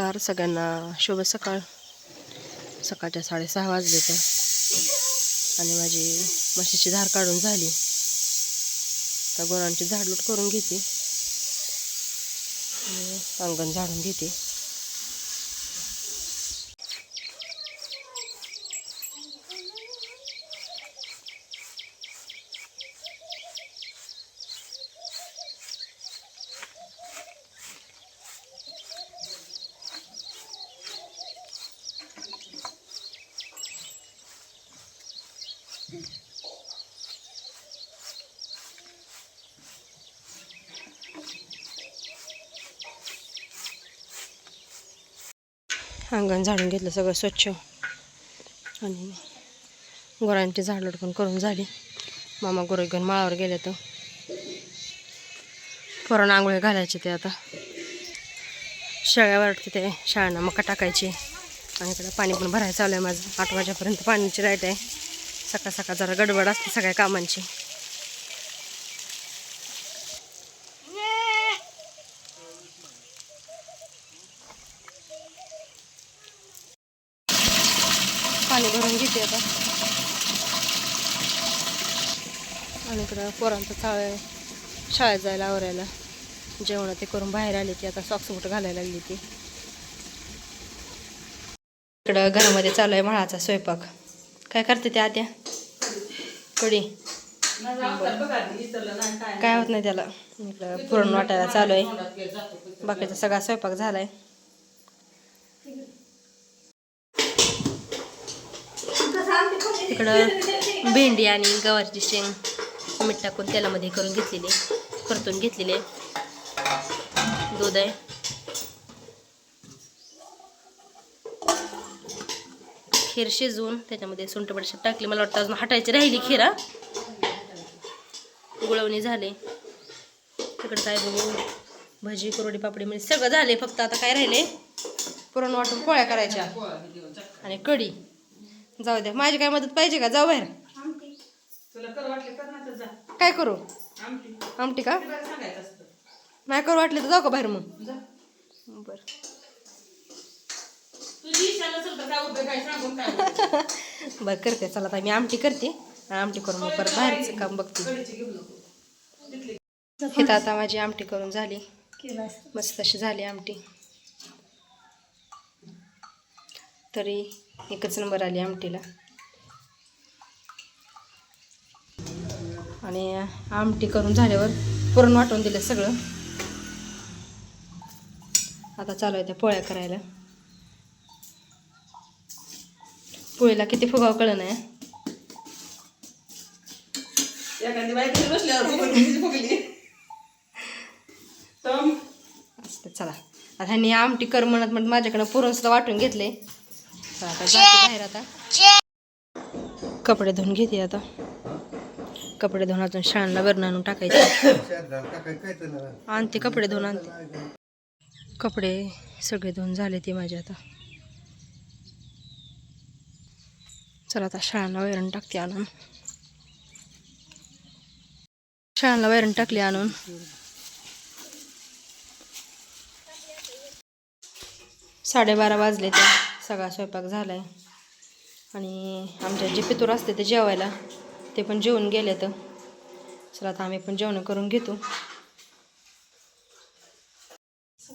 नमस्कार. सगळ्यांना शुभ सकाळ. सकाळच्या साडेसहा वाजले तर. आणि माझी म्हशीची धार काढून झाली. आता गुरांची झाडलूट करून घेते. अंगण झाडून घेते. अंगण झाडून घेतलं सगळं स्वच्छ. आणि गुरांची झाड लटकून करून झाली. मामा गुरं घेऊन माळावर गेले तर. पोरांना आंघोळी घालायचे ते आता. शेळ्यावर ते शाळांना मका टाकायची. आणि इकडं पाणी पण भरायचं चालू आहे माझं. आठ वाजेपर्यंत पाण्याची लाइट आहे. सकाळ सकाळ जरा गडबड असते सगळ्या कामांची. पाणी भरून घेते आता. आणि इकडं पोरांचं चाळ आहे शाळेत जायला आवरायला. जेवण ते करून बाहेर आले ती आता सॉक्स बुट घालायला लागली ती. इकडं घरामध्ये चालू आहे मळाचा स्वयंपाक. काय करते ते आत्या? कडी काय होत नाही त्याला. इकडं पुरण वाटायला चालू आहे. बाकीचा सगळा स्वयंपाक झालाय. इकडं भेंडी आणि गवारची शेंग मीठ टाकून तेलामध्ये करून घेतलेली परतून घेतलेली आहे. दूध आहे. खीर शिजवून त्याच्यामध्ये सुंठ बडीशेप टाकली. मला वाटतं अजून हटायची राहिली खीर हा. गुळवणी झाले. तिकडं काय बघू. भजी कुरडी पापडी म्हणजे सगळं झाले. फक्त आता काय राहिले? पुरण वाटून पोळ्या करायच्या. आणि कढी. जाऊ द्या माझी काय मदत पाहिजे का? जाऊ बाहेर. काय करू? आमटी का? नाही करू वाटले तर जाऊ का बाहेर मग? बर. बर करते चला आता मी आमटी करते. आणि आमटी करून मग परत बाहेरचं काम बघते. हे तर आता माझी आमटी करून झाली. मस्त अशी झाली आमटी. तरी एकच नंबर आली आमटीला. आणि आमटी करून झाल्यावर पुरण वाटून दिलं सगळं. आता चालू आहे त्या पोळ्या करायला. पोळीला किती फुगाव कळलं नाही चला. आता ह्यांनी आमटी कर म्हणत म्हणत माझ्याकडं पुरण सुद्धा वाटून घेतले. तर आता जाते बाहेर आता. कपडे धुवून घेते आता. कपडे धुवून अजून शाळांना वरण आणून टाकायचे. आणते कपडे धुवून आणते. कपडे सगळे धुवून झाले ते माझे आता. चला आता शाळांना वैरण टाकते आणून. शाळांना वैरण टाकली आणून. साडेबारा वाजले ते सगळा स्वयंपाक झाला आहे आणि आमच्या जे पितूर असते ते जेवायला ते पण जेवून गेले तर चला आता आम्ही पण जेवण करून घेतो.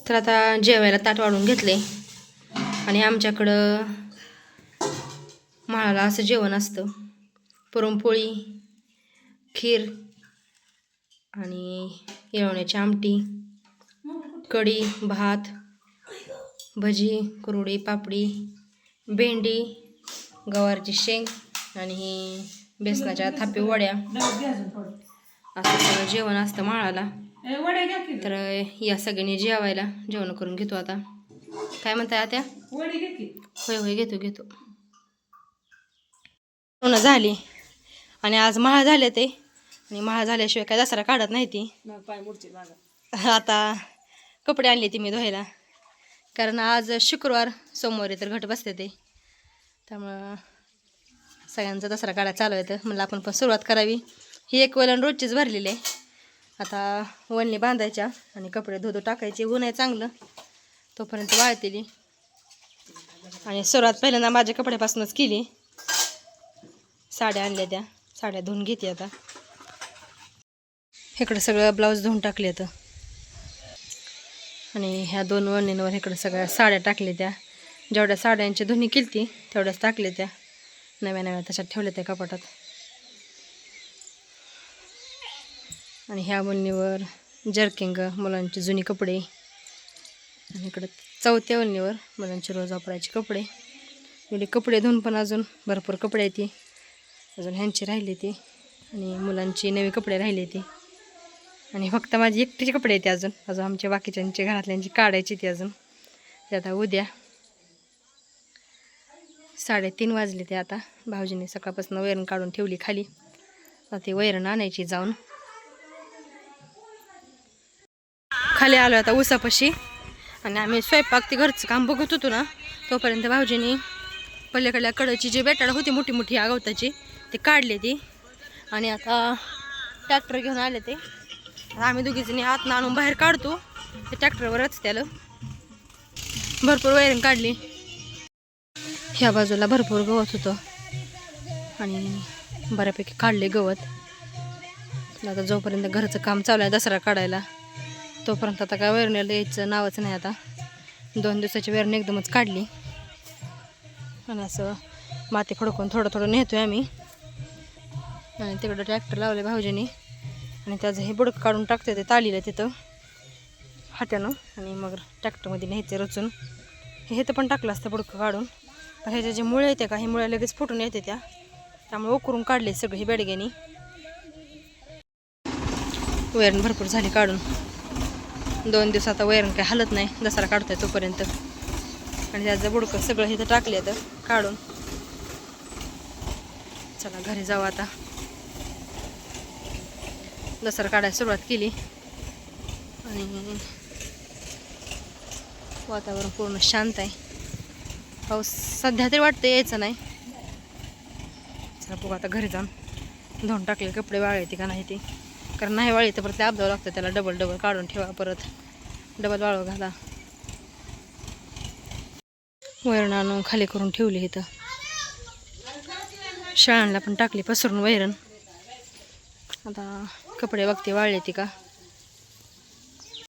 तर आता जेवायला ताट वाढून घेतले. आणि आमच्याकडं माळाला असं जेवण असतं. पुरणपोळी खीर आणि येळवण्याची आमटी कढी भात भजी कुरडी पापडी भेंडी गवारची शेंग आणि बेसनाच्या थापी वड्या. असं सगळं जेवण असतं माळाला. तर या सगळ्यांनी जेवायला जेवण करून घेतो आता. काय म्हणताय आता होय होय घेतो घेतो. पूर्ण झाली. आणि आज माळा झाले ते. आणि माळा झाल्याशिवाय काय दसरा काढत नाही ती. आता कपडे आणले ती मी धुवायला. कारण आज शुक्रवार सोमवारी तर घट बसते ते. त्यामुळं सगळ्यांचा दसरा काढा चालू आहे तर म्हणलं आपण पण सुरुवात करावी. ही एक वलन रोजचीच भरलेली आहे. आता वळणी बांधायच्या आणि कपडे धुधू टाकायचे. ऊन आहे चांगलं. तोपर्यंत वाळतेली आणि सुरुवात पहिल्यांदा माझ्या कपड्यापासूनच केली. साड्या आणल्या त्या. साड्या धुवून घेते आता. इकडं सगळं ब्लाऊज धुवून टाकले तर आणि ह्या दोन वणींवर इकडं सगळ्या साड्या टाकल्या त्या. जेवढ्या साड्यांची धुणी केली तेवढ्याच टाकले त्या. नव्या नव्या तशात ठेवल्या त्या कपाटात. आणि ह्या वणीवर जर्किंग मुलांचे जुनी कपडे. आणि इकडं चौथ्या वणीवर मुलांचे रोज वापरायचे कपडे. एवढे कपडे धुवून पण अजून भरपूर कपडे आहेत ती अजून ह्यांची राहिली ती आणि मुलांची नवी कपडे राहिले ती. आणि फक्त माझे एकटीचे कपडे आहेत अजून. अजून आमच्या बाकीच्यांचे घरातल्यांची काढायची ती अजून. ते आता उद्या साडेतीन वाजले ते आता. भाऊजीने सकाळपासून वैरण काढून ठेवली खाली. आता ती वैरण आणायची जाऊन. खाली आलो आता उसापाशी. आणि आम्ही स्वयंपाक ते घरचं काम बघत होतो ना तोपर्यंत भाऊजीने पलीकडल्या कडची जी बेटाड होती मोठी मोठी आगवताची ते काढले ती. आणि आता ट्रॅक्टर घेऊन आले ते. आता आम्ही दोघीजणी आत आणून बाहेर काढतो. ते ट्रॅक्टरवरच त्याला भरपूर वायरिंग काढली. ह्या बाजूला भरपूर गवत होतं. आणि बऱ्यापैकी काढले गवत. आता जोपर्यंत घरचं काम चालू आहे दसरा काढायला तोपर्यंत आता काय वैरणीला यायचं नावच नाही आता. दोन दिवसाची वेरणी एकदमच काढली. आणि असं माती खडकून थोडं थोडं नेतोय आम्ही. आणि तिकडं ट्रॅक्टर लावले भाऊजीने. आणि त्याचं हे बुडकं काढून टाकते ते तालीला तिथं हात्यानं. आणि मग ट्रॅक्टरमध्ये न्यायचे रचून. हे तर पण टाकलं असतं बुडकं काढून. पण ह्याच्या जे मुळे येते का हे मुळे लगेच फुटून येते त्या. त्यामुळे उकरून काढले सगळे ही बेडग्यानी. वैरण भरपूर झाली काढून. दोन दिवस आता वैरण काही हलत नाही दसरा काढतोय तोपर्यंत. आणि त्याचं बुडकं सगळं हे तर टाकले तर काढून. चला घरी जाऊ आता. लसर काढायला सुरुवात केली. आणि वातावरण पूर्ण शांत आहे. पाऊस सध्या तरी वाटतं यायचं नाही. चला बघू आता घरी जाऊन धुवून टाकले कपडे वाळायचे का नाही ते. कारण नाही वाळी तर परत अपदावं लागतं त्याला डबल डबल काढून ठेवा परत. डबल वाळव घाला. वैरण आणून खाली करून ठेवली इथं. शाळांना पण टाकली पसरून वैरण. आता कपडे बघते वाळले ती का